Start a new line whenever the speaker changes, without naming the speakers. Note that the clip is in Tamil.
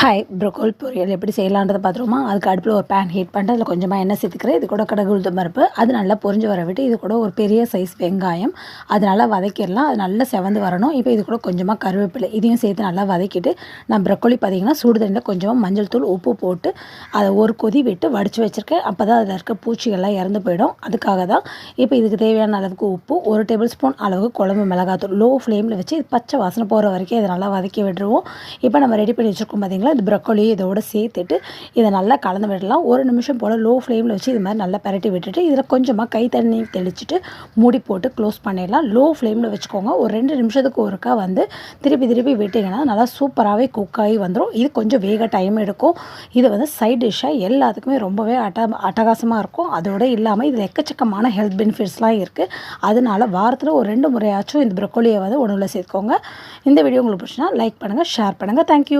ஹாய் ப்ரொக்கோல் பொரியல் எப்படி செய்யலான்றதை பார்த்துருவோமா? அதுக்கு அடுப்பில் ஒரு பேன் ஹீட் பண்ணிட்டு அதில் கொஞ்சமாக எண்ணெய் சேர்த்துக்கிறேன். இது கூட கடகு உளுத்தம் பருப்பு. அது நல்லா பொரிஞ்சு வர விட்டு இது கூட ஒரு பெரிய சைஸ் வெங்காயம். அது நல்லா வதக்கிடலாம். அது நல்லா செவந்து வரணும். இப்போ இது கூட கொஞ்சமாக கருவேப்பிலை இதையும் சேர்த்து நல்லா வதக்கிட்டு நான் ப்ரொக்கோலி பார்த்தீங்கன்னா சுடு தண்ணியில் கொஞ்சமாக மஞ்சள் தூள் உப்பு போட்டு அதை ஒரு கொதி விட்டு வடித்து வச்சுருக்கேன். அப்போ தான் அதில் இருக்க பூச்சிகள்லாம் இறந்து போயிடும். அதுக்காக தான் இப்போ இதுக்கு தேவையான அளவுக்கு உப்பு ஒரு டேபிள் ஸ்பூன் அளவுக்கு குழம்பு மிளகாத்தூள் லோ ஃப்ளேமில் வச்சு இது பச்சை வாசனை போகிற வரைக்கும் இதை நல்லா வதக்கி விட்டுருவோம். இப்போ நம்ம ரெடி பண்ணி வச்சுருக்கோம் பார்த்தீங்களா இந்த ப்ரொக்கோலி இதோட சேர்த்துட்டு இதை நல்லா கலந்து விடலாம். ஒரு நிமிஷம் போல் லோ ஃப்ளேமில் வச்சு இது மாதிரி நல்லா பரட்டி விட்டுட்டு இதில் கொஞ்சமாக கை தண்ணி தெளிச்சுட்டு மூடி போட்டு க்ளோஸ் பண்ணிடலாம். லோ ஃப்ளேமில் வச்சுக்கோங்க. ஒரு ரெண்டு நிமிஷத்துக்கு ஒருக்கா வந்து திருப்பி திருப்பி விட்டிங்கன்னா நல்லா சூப்பராகவே குக் ஆகி வந்துடும் இது கொஞ்சம் வேக டைம் எடுக்கும். இது வந்து சைட் டிஷ்ஷாக எல்லாத்துக்குமே ரொம்பவே அட்ட அட்டகாசமாக இருக்கும். அதோடு இல்லாமல் இதில் எக்கச்சக்கமான ஹெல்த் பெனிஃபிட்ஸ்லாம் இருக்குது அதனால வாரத்தில் ஒரு ரெண்டு முறையாச்சும் இந்த ப்ரொக்கோலியை வந்து உணவில் சேர்த்துக்கோங்க. இந்த வீடியோ உங்களுக்கு பிடிச்சினா லைக் பண்ணுங்கள் ஷேர் பண்ணுங்கள் தேங்க்யூ